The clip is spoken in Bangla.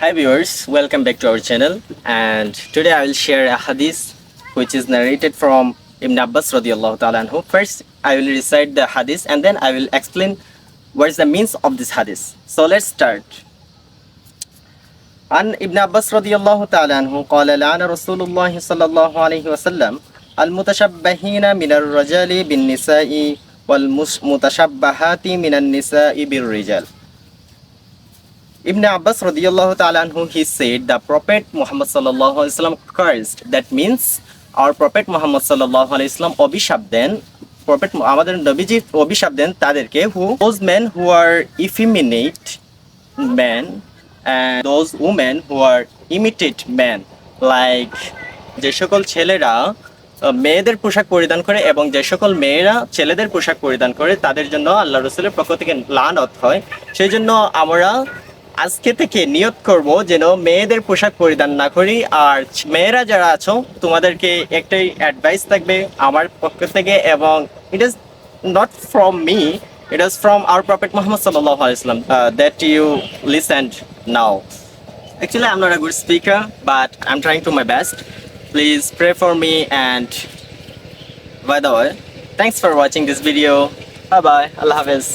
Hi viewers, welcome back to our channel and today I will share a hadith which is narrated from Ibn Abbas radiallahu ta'ala anhu. First I will recite the hadith and then I will explain what is the means of this hadith. So let's start. عن ابن عباس رضي الله تعالى عنه قال لعن رسول الله صلى الله عليه وسلم المتشبهين من الرجال بالنساء والمتشبهات من النساء بالرجال Ibn Abbas radiallahu ta'ala anhu, he said the Prophet Muhammad sallallahu alaihi wasallam cursed. That means our Prophet Muhammad sallallahu অভিশাপ দেন Prophet আমাদের নবীজি অভিশাপ দেন তাদেরকে who those men who are effeminate men and those women who are imitate men like যে সকল ছেলেরা মেয়েদের পোশাক পরিধান করে এবং যে সকল মেয়েরা ছেলেদের পোশাক পরিধান করে তাদের জন্য আল্লাহ রসুলের পক্ষ থেকে লানত হয় সেই জন্য আমরা আজকে থেকে নিয়ত করব যেন মেয়েদের পোশাক পরিধান না করি, আর মেয়েরা যারা আছো, তোমাদেরকে একটাই অ্যাডভাইস থাকবে আমার পক্ষ থেকে এবং it is not from me it is from our prophet Muhammad সাল্লাহ ইসলাম that you listened now actually I am not a good speaker but I am trying to my best please pray for me and by the thanks for watching this video bye bye আল্লাহ হাফেজ